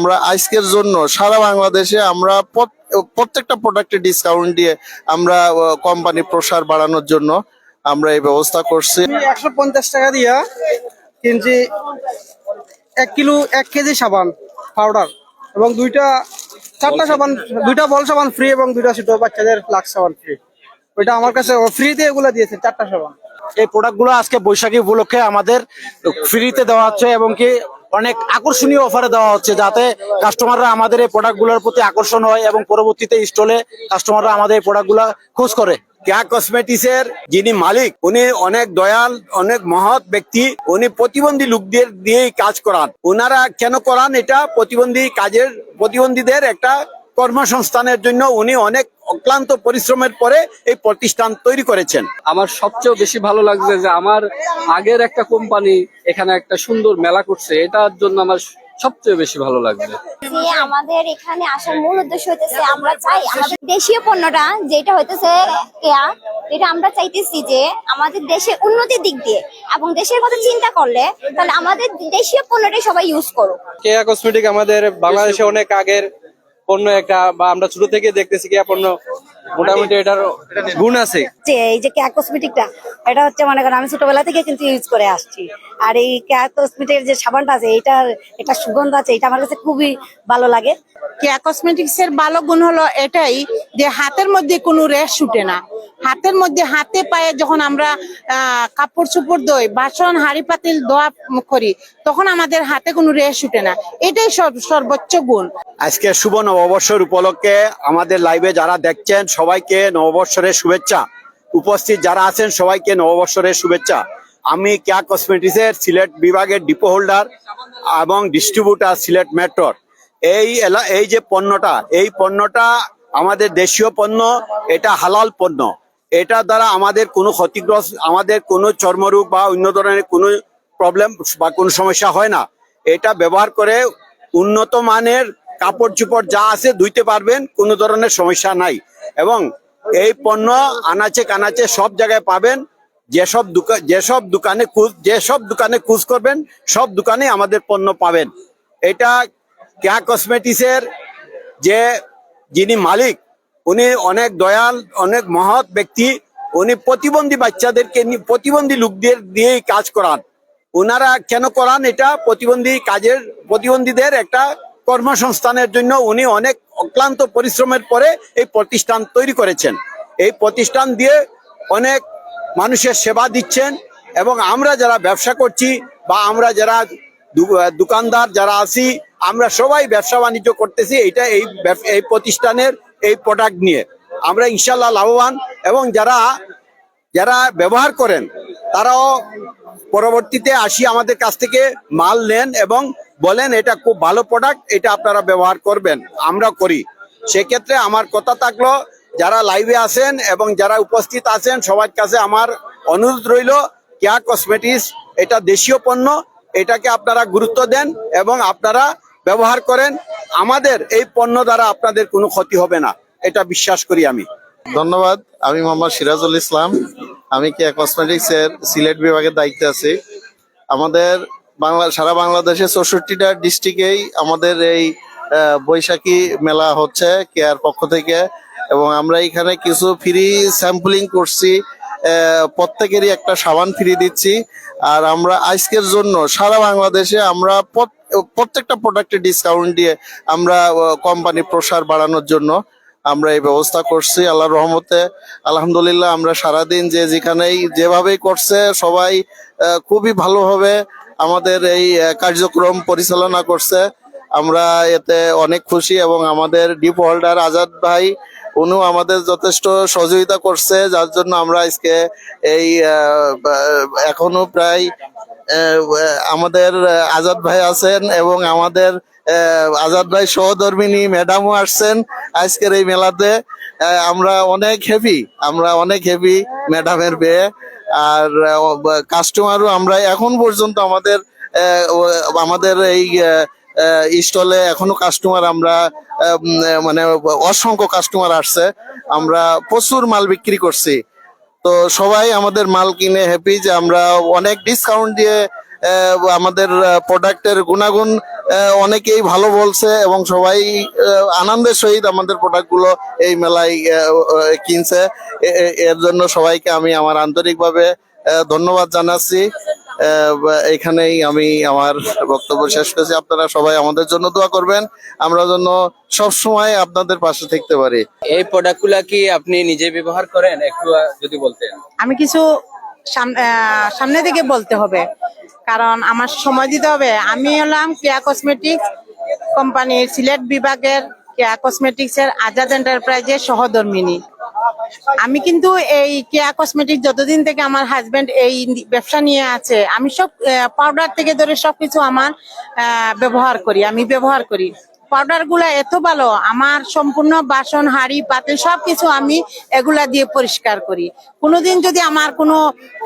আমরা আজকের জন্য সারা বাংলাদেশে আমরা প্রত- প্রত্যেকটা প্রোডাক্টে ডিসকাউন্ট দিয়ে আমরা কোম্পানি প্রসার বাড়ানোর জন্য আমরা এই ব্যবস্থা করছি। একশো পঞ্চাশ টাকা দিয়া কিনছি এক কিলো এক কেজি সাবান পাউডার এবং দুইটা চারটা সাবান দুইটা বল সাবান ফ্রি এবং দুইটা ছোট বাচ্চাদের ফ্লাক্স সাবান ফ্রি ওইটা আমার কাছে ফ্রিতে এগুলো দিয়েছে চারটা সাবান। এই প্রোডাক্টগুলো আজকে বৈশাখী উপলক্ষে আমাদের ফ্রিতে দেওয়া হচ্ছে এবং কি অনেক আকর্ষণীয় অফারে দেওয়া হচ্ছে যাতে কাস্টমাররা আমাদের এই প্রোডাক্টগুলোর প্রতি আকর্ষণ হয় এবং পরবর্তীতে স্টলে কাস্টমাররা আমাদের এই প্রোডাক্টগুলো খোঁজ করে। ক্যা কসমেটিক্সের যিনি মালিক, উনি অনেক দয়াল, অনেক মহৎ ব্যক্তি, উনি প্রতিবন্ধী লোকদের দিয়েই কাজ করান। ওনারা কেন করান এটা? প্রতিবন্ধী কাজের, প্রতিবন্ধীদের একটা কর্মসংস্থানের জন্য উনি অনেক অক্লান্ত পরিশ্রমের পরে এই প্রতিষ্ঠান তৈরি করেছেন। আমার সবচেয়ে বেশি ভালো লাগছে যে আমার আগের একটা কোম্পানি এখানে একটা সুন্দর মেলা করছে এটার জন্য আমার সবচেয়ে বেশি ভালো লাগছে। আমাদের এখানে আসার মূল উদ্দেশ্য হইতেছে আমরা চাই আমাদের দেশীয় পণ্যটা যেটা হইতেছে কেয়া এটা আমরা চাইতেছি যে আমাদের দেশের উন্নতির দিক দিয়ে এবং দেশের কথা চিন্তা করলে তাহলে আমাদের দেশীয় পণ্যটাই সবাই ইউজ করুক। কেয়া কসমেটিক আমাদের বাংলাদেশে অনেক আগের পণ্য একটা বা আমরা ছোট থেকে দেখতেছি কেয়া পণ্য মোটামুটি এটার গুণ আছে। যে এই যে কেয়া কসমেটিকটা এটা হচ্ছে মনে করেন আমি ছোটবেলা থেকে কিন্তু ইউজ করে আসছি। আর এই কেয়া কসমেটিকের যে সাবানটা আছে এটার একটা সুগন্ধ আছে এটা আমার কাছে খুবই ভালো লাগে। কেয়া কসমেটিক্স এর ভালো গুণ হলো এটাই যে হাতের মধ্যে কোনো রেশ ছুটে না। হাতের মধ্যে হাতে পায়ে যখন আমরা আহ, কাপড় চোপড় দই বাসন হাড়ি পাতিল দোয়া করি তখন আমাদের হাতে কোনো রেশ উঠে না। এটাই সর্বোচ্চ গুণ। আজকে শুভ নববর্ষর উপলক্ষে আমাদের লাইভে যারা দেখছেন, সবাইকে নববর্ষরের শুভেচ্ছা। উপস্থিত যারা আছেন, সবাইকে নববর্ষরের শুভেচ্ছা। আমি কেয়া কসমেটিক্সের সিলেট বিভাগের ডিপো হোল্ডার এবং ডিস্ট্রিবিউটার সিলেট মেট্রোর। এই এলা- এই যে পণ্যটা, এই পণ্যটা আমাদের দেশীয় পণ্য, এটা হালাল পণ্য। এটা দ্বারা আমাদের কোনো ক্ষতিগ্রস্ত আমাদের কোনো চর্মরোগ বা অন্য ধরনের কোনো প্রবলেম বা কোনো সমস্যা হয় না। এটা ব্যবহার করে উন্নত মানের কাপড় চোপড় যা আছে ধুইতে পারবেন, কোনো ধরনের সমস্যা নাই। এবং এই পণ্য আনাচে কানাচে সব জায়গায় পাবেন। যেসব দোকান যেসব দোকানে খুঁজ, যেসব দোকানে খুঁজ করবেন, সব দোকানে আমাদের পণ্য পাবেন। এটা কেয়া কসমেটিক্সের যে যিনি মালিক, উনি অনেক দয়াল, অনেক মহৎ ব্যক্তি, উনি প্রতিবন্ধী বাচ্চাদেরকে প্রতিবন্ধী লোকদের দিয়েই কাজ করান। ওনারা কেন করান এটা? প্রতিবন্ধী কাজের, প্রতিবন্ধীদের একটা কর্মসংস্থানের জন্য উনি অনেক অক্লান্ত পরিশ্রমের পরে এই প্রতিষ্ঠান তৈরি করেছেন। এই প্রতিষ্ঠান দিয়ে অনেক মানুষের সেবা দিচ্ছেন এবং আমরা যারা ব্যবসা করছি বা আমরা যারা দোকানদার যারা আছি, আমরা সবাই ব্যবসা বাণিজ্য করতেছি এটা এই এই প্রতিষ্ঠানের এই প্রোডাক্ট নিয়ে। আমরা ইনশাল্লাহ লাভবান এবং যারা যারা ব্যবহার করেন তারাও পরবর্তীতে আসি আমাদের কাছ থেকে মাল নেন এবং বলেন এটা খুব ভালো প্রোডাক্ট এটা আপনারা ব্যবহার করবেন আমরা করি। সেক্ষেত্রে আমার কথা থাকল, যারা লাইভে আছেন এবং যারা উপস্থিত আছেন, সবার কাছে আমার অনুরোধ রইল কেয়া কসমেটিক্স এটা দেশীয় পণ্য, এটাকে আপনারা গুরুত্ব দেন এবং আপনারা ব্যবহার করেন। আমাদের এই পণ্য দ্বারা আপনাদের কোনো ক্ষতি হবে না, এটা বিশ্বাস করি আমি। ধন্যবাদ, আমি মোহাম্মদ সিরাজুল ইসলাম। আমি কি কসমেটিক্স এর সিলেট বিভাগের দায়িত্বে আছি। আমাদের বাংলা, সারা বাংলাদেশে চৌষট্টিটা ডিস্ট্রিক্টেই আমাদের এই বৈশাখী মেলা হচ্ছে কেয়ার পক্ষ থেকে এবং আমরা এখানে কিছু ফ্রি স্যাম্পলিং করছি প্রত্যেকেরই একটা সাবান ফ্রি দিচ্ছি। আর আমরা আজকের জন্য সারা বাংলাদেশে আমরা প্রত্যেকটা প্রোডাক্টে ডিসকাউন্ট দিয়ে আমরা কোম্পানি প্রসার বাড়ানোর জন্য আমরা এই ব্যবস্থা করছি, আল্লাহর রহমতে। আলহামদুলিল্লাহ আমরা সারাদিন যে যেখানেই যেভাবেই করছে, সবাই খুবই ভালোভাবে আমাদের এই কার্যক্রম পরিচালনা করছে। আমরা এতে অনেক খুশি এবং আমাদের ডিপ হোল্ডার আজাদ ভাই, উনিও আমাদের যথেষ্ট সহযোগিতা করছে, যার জন্য আমরা আজকে এই এখনও প্রায় আমাদের আজাদ ভাই আছেন এবং আমাদের আজাদ ভাই সহধর্মিনী ম্যাডামও আসছেন আজকের এই মেলাতে। আমরা অনেক হ্যাপি আমরা অনেক হ্যাপি ম্যাডামের বিয়ে আর কাস্টমারও আমরা এখন পর্যন্ত আমাদের আমাদের এই স্টলে এখনও কাস্টমার আমরা মানে অসংখ্য কাস্টমার আসছে। আমরা প্রচুর মাল বিক্রি করছি। তো সবাই আমাদের মাল কিনে হ্যাপি যে আমরা অনেক ডিসকাউন্ট দিয়ে আমাদের প্রোডাক্টের গুণাগুণ অনেকেই ভালো বলছে এবং সবাই আনন্দের সহিত আমাদের প্রোডাক্টগুলো এই মেলায় কিনছে। এর জন্য সবাইকে আমি আমার আন্তরিকভাবে ধন্যবাদ জানাচ্ছি। এখানেই আমি আমার বক্তব্য শেষ করছি। আপনারা সবাই আমাদের জন্য দোয়া করবেন। আমরা জন্য সব সময় আপনাদের পাশে থাকতে পারি। এই প্রোডাক্টগুলা কি আপনি নিজে ব্যবহার করেন? একটু যদি বলতেন। আমি কিছু সাম- আহ, সামনে থেকে বলতে হবে। কারণ আমার সময় দিতে হবে। আমি হলাম কেয়া কসমেটিক্স কোম্পানির সিলেট বিভাগের কেয়া কসমেটিক্স এর আজাদ এন্টারপ্রাইজের সহধর্মিনী। আমি কিন্তু এই কেয়া কসমেটিক যতদিন থেকে আমার হাজবেন্ড এই ব্যবসা নিয়ে আছে, আমি সব পাউডার থেকে ধরে সবকিছু আমার ব্যবহার করি, আমি ব্যবহার করি। পাউডারগুলা এত ভালো, আমার সম্পূর্ণ বাসন, হাড়ি পাতে সবকিছু আমি এগুলা দিয়ে পরিষ্কার করি। কোনোদিন যদি আমার কোনো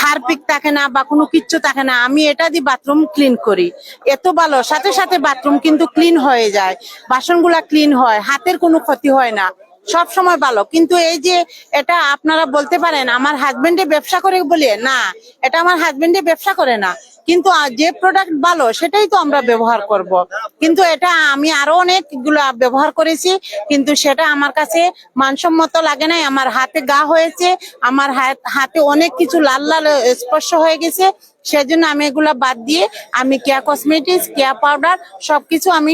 হারপিক থাকে না বা কোনো কিচ্ছু থাকে না, আমি এটা দিয়ে বাথরুম ক্লিন করি। এত ভালো, সাথে সাথে বাথরুম কিন্তু ক্লিন হয়ে যায়। বাসনগুলা ক্লিন হয়, হাতের কোনো ক্ষতি হয় না। সব সময় ভালো। কিন্তু এই যে এটা আপনারা বলতে পারেন, আমার হাজবেন্ডে ব্যবসা করে বলে না, এটা আমার হাজবেন্ডে ব্যবসা করে না। কিন্তু যে প্রোডাক্ট ভালো, সেটাই তো আমরা ব্যবহার করব। কিন্তু এটা আমি আরও অনেকগুলো ব্যবহার করেছি, কিন্তু সেটা আমার কাছে মানসম্মত লাগে নাই। আমার হাতে গা হয়েছে, আমার হাত- অনেক কিছু লাল লাল স্পর্শ হয়ে গেছে। সেজন্য আমি এগুলা বাদ দিয়ে আমি কেয়া কসমেটিক্স, কেয়া পাউডার সবকিছু আমি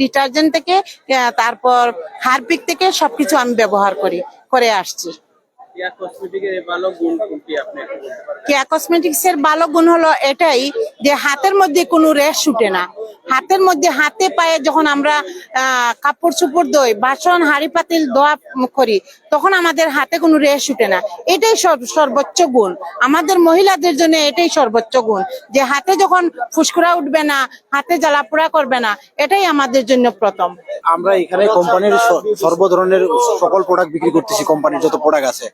ডিটারজেন্ট থেকে তারপর হারপিক থেকে সবকিছু আমি ব্যবহার করি, করে আসছি। কেয়া কসমেটিক্স এর ভালো গুণ হলো এটাই যে হাতের মধ্যে কোনো রেশ উঠে না। হাতের মধ্যে হাতে পায়ে যখন আমরা কাপড় চোপড় দই, বাসন, হাড়ি, পাতিল, দোয়া করি, তখন আমাদের হাতে কোনো রেশ উঠে না। এটাই সর- সর্বোচ্চ গুণ। আমাদের মহিলাদের জন্য এটাই সর্বোচ্চ গুণ, যে হাতে যখন ফুসকুরা উঠবে না, হাতে জ্বালাপোড়া করবে না, এটাই আমাদের জন্য প্রথম। আমরা এখানে কোম্পানির সর্ব ধরনের সকল প্রোডাক্ট বিক্রি করতেছি কোম্পানির যত প্রোডাক্ট আছে।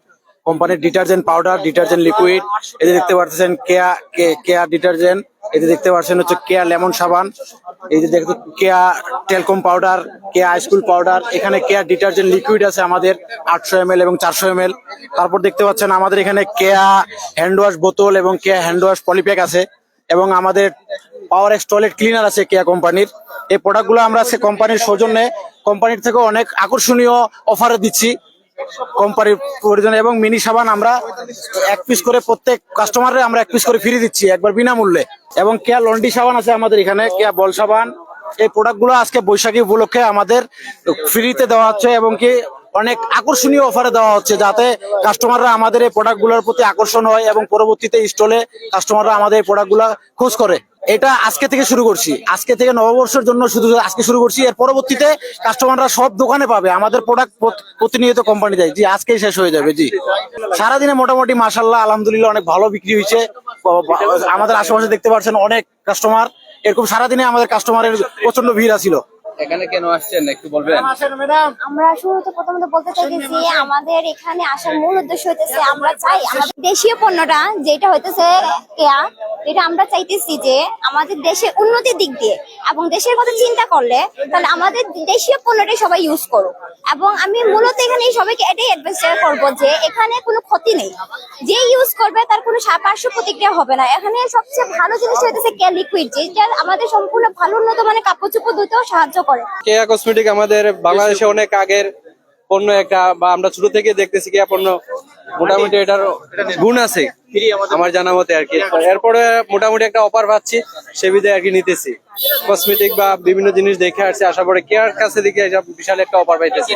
কোম্পানির ডিটারজেন্ট পাউডার, ডিটারজেন্ট লিকুইড যে দেখতে পাচ্ছেন কেয়া কেয়া ডিটারজেন্ট যে দেখতে পাচ্ছেন হচ্ছে কেয়া লেমন সাবান, এই যে দেখতে Keya talcum powder, Keya ice cool powder, এখানে কেয়া ডিটারজেন্ট লিকুইড আছে আমাদের আটশো এম এবং চারশো এম তারপর দেখতে পাচ্ছেন আমাদের এখানে কেয়া হ্যান্ড ওয়াশ বোতল এবং কেয়া হ্যান্ড ওয়াশ পলিপ্যাক আছে এবং আমাদের পাওয়ার এক্স টয়লেট ক্লিনার আছে কেয়া কোম্পানির। এই প্রোডাক্টগুলো আমরা সে কোম্পানির সৌজন্যে, কোম্পানির থেকে অনেক আকর্ষণীয় অফারে দিচ্ছি। কোম্পানির প্রয়োজনে এবং মিনি সাবান আমরা এক পিস করে প্রত্যেক কাস্টমারে আমরা এক পিস করে ফ্রি দিচ্ছি, একবার বিনামূল্যে। এবং কেয়া লন্ডি সাবান আছে আমাদের এখানে, কেয়া বল সাবান। এই প্রোডাক্টগুলো আজকে বৈশাখী উপলক্ষে আমাদের ফ্রিতে দেওয়া হচ্ছে এবং কি অনেক আকর্ষণীয় অফারে দেওয়া হচ্ছে যাতে কাস্টমাররা আমাদের এই প্রোডাক্টগুলোর প্রতি আকর্ষণ হয় এবং পরবর্তীতে স্টলে কাস্টমাররা আমাদের এই প্রোডাক্টগুলো খোঁজ করে। এটা আজকে থেকে শুরু করছি। আজকে থেকে নববর্ষের জন্য শুধু আজকে শুরু করছি। এর পরবর্তীতে কাস্টমাররা সব দোকানে পাবে। আমাদের প্রোডাক্ট প্রতিনিয়ত কোম্পানি দেয়। জি, আজকেই শেষ হয়ে যাবে। জি। সারাদিনে মোটামুটি মাসাল্লাহ আলহামদুলিল্লাহ অনেক ভালো বিক্রি হয়েছে। আমাদের আশেপাশে দেখতে পাচ্ছেন অনেক কাস্টমার এরকম সারাদিনে আমাদের কাস্টমারের প্রচণ্ড ভিড় আছিল। এখানে কেন আসছেন? একটু বলবেন। আমরা শুরুতে প্রথমত বলতে চাইতেছি আমাদের এখানে আসার মূল উদ্দেশ্য হইতেছে আমরা চাই আমাদের দেশীয় পণ্যটা যেটা হইতেছে কেয়া এটা আমরা চাইতেছি যে আমাদের দেশের উন্নতির দিক দিয়ে এবং দেশের কথা চিন্তা করলে তাহলে আমাদের দেশীয় পণ্যটাই সবাই ইউজ করুক। এবং আমি মূলত এখানে সবাইকে এটাই অ্যাডভাইস করব যে এখানে কোনো ক্ষতি নেই। যে ইউজ করবে তার কোনো পার্শ্ব প্রতিক্রিয়া হবে না। এখানে সবচেয়ে ভালো জিনিস হইতেছে কেয়া লিকুইড যেটা আমাদের সম্পূর্ণ ভালো উন্নত মানে কাপড় চোপড় ধুতেও সাহায্য করে। কেয়া কসমেটিক আমাদের বাংলাদেশে অনেক আগের পণ্য একটা বা আমরা ছোট থেকে দেখতেছি কেয়া পণ্য। মোটামুটি এটার গুণ আছে আমার জানা মতে আর কি। এরপরে মোটামুটি একটা অফার পাচ্ছি সে বিধে আর কি নিতেছি। কসমেটিক বা বিভিন্ন জিনিস দেখে আসছি আসার পরে কেয়ার কাছে এটা বিশাল একটা অফার পাইতেছি।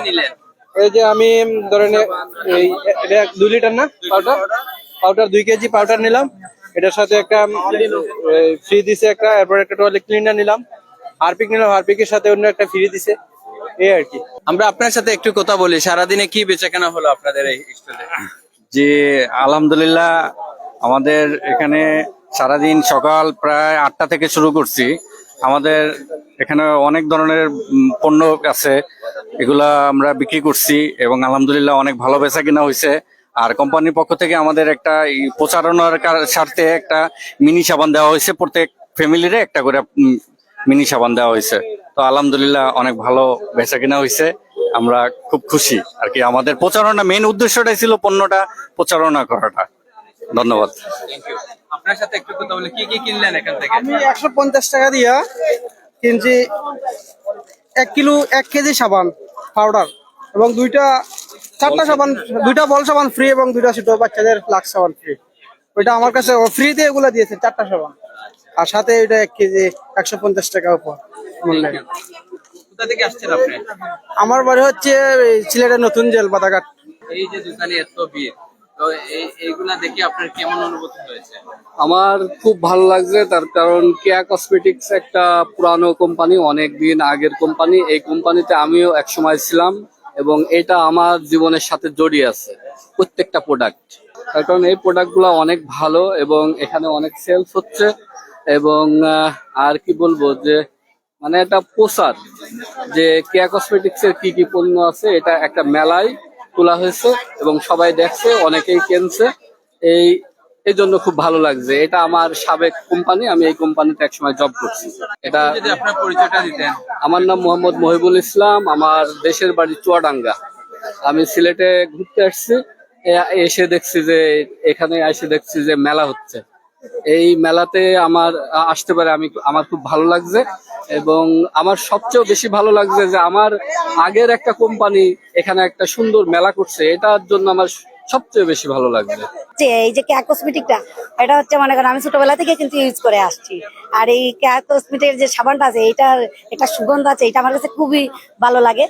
এই যে আমি ধরেন এই এটা দুই লিটার না পাউডার? পাউডার দুই কেজি পাউডার নিলাম। এটার সাথে একটা ফ্রি দিছে একটা এরপর একটা টয়লেট ক্লিনার নিলাম। হারপিক নিলাম, হারপিকের সাথে অন্য একটা ফ্রি দিছে। এই আর কি। আমরা আপনার সাথে একটু কথা বলি, সারাদিনে কি বেচাকেনা হলো আপনাদের এই স্টলে জি, আলহামদুলিল্লাহ, আমাদের এখানে সারাদিন সকাল প্রায় আটটা থেকে শুরু করছি। আমাদের এখানে অনেক ধরনের পণ্য আছে, এগুলা আমরা বিক্রি করছি এবং আলহামদুলিল্লাহ অনেক ভালো বেচা কিনা হয়েছে আর কোম্পানির পক্ষ থেকে আমাদের একটা প্রচারণার স্বার্থে একটা মিনি সাবান দেওয়া হয়েছে প্রত্যেক ফ্যামিলিরে একটা করে মিনি সাবান দেওয়া হয়েছে। তো আলহামদুলিল্লাহ অনেক ভালো বেচা কিনা হয়েছে। আমরা খুব খুশি আর কি। আমাদের প্রচারণা মেন উদ্দেশ্যটাই ছিল পণ্যটা প্রচারণা করাটা। ধন্যবাদ। আপনার সাথে একটু কথা বলি কি কি কিনলেন এখান থেকে? আমি একশো পঞ্চাশ টাকা দিয়া কিনছি এক কিলো এক কেজি সাবান পাউডার এবং দুইটা চারটা সাবান দুইটা বল সাবান ফ্রি এবং দুইটা ছোট বাচ্চাদের লাক্স সাবান ফ্রি ওইটা আমার কাছে ফ্রিতে এগুলো দিয়েছে চারটা সাবান। আর সাথে এটা এক কেজি একশো পঞ্চাশ টাকা উপর মূল্যে কোথা থেকে আসছেন আপনি? আমার বাড়ি হচ্ছে সিলেটের নতুন জেল বাদাঘাট এই যে দোকানে এত ভিড় তো এই এইগুলা দেখে কেমন হয়েছে? আমার খুব ভালো লাগছে তার কারণ কেয়া কসমেটিক্স একটা পুরানো কোম্পানি অনেক দিন আগের কোম্পানি। এই কোম্পানিতে আমিও এক সময় ছিলাম এবং এটা আমার জীবনের সাথে জড়িয়ে আছে প্রত্যেকটা প্রোডাক্ট তার কারণ এই প্রোডাক্টগুলো অনেক ভালো এবং এখানে অনেক সেলস হচ্ছে। এবং আর কি বলব যে মানে একটা প্রসার যে কেয়া কসমেটিক্স এর কি কি পণ্য আছে এটা একটা মেলায় তোলা হয়েছে এবং সবাই দেখছে অনেকেই কিনছে। এই এই জন্য খুব ভালো লাগছে। এটা আমার সাবেক কোম্পানি আমি এই কোম্পানিতে একসময় জব করছি। এটা আপনার পরিচয়টা দিতেন। আমার নাম মোহাম্মদ মহিবুল ইসলাম আমার দেশের বাড়ি চুয়াডাঙ্গা। আমি সিলেটে ঘুরতে আসছি এসে দেখছি যে এখানে এসে দেখছি যে মেলা হচ্ছে। এই মেলাতে আমার, আসতে পারে, আমি আমার খুব ভালো লাগছে এবং আমার সবচেয়ে বেশি ভালো লাগছে যে আমার আগের একটা কোম্পানি এখানে একটা সুন্দর মেলা করছে, এটার জন্য আমার সবচেয়ে বেশি ভালো লাগছে। যে এই যে ক্যা কসমেটিকটা এটা হচ্ছে মনে করেন আমি ছোটবেলা থেকে কিন্তু ইউজ করে আসছি। আর এই ক্যা কসমেটিকের যে সাবানটা আছে এটার একটা সুগন্ধ আছে, এটা আমার কাছে খুবই ভালো লাগে।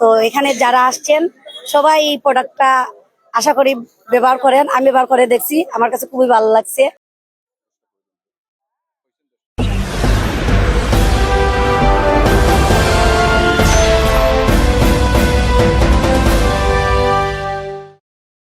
তো এখানে যারা আসছেন, সবাই এই প্রোডাক্টটা আশা করি ব্যবহার করেন, আমি ব্যবহার করে দেখছি, আমার কাছে খুবই ভালো লাগছে।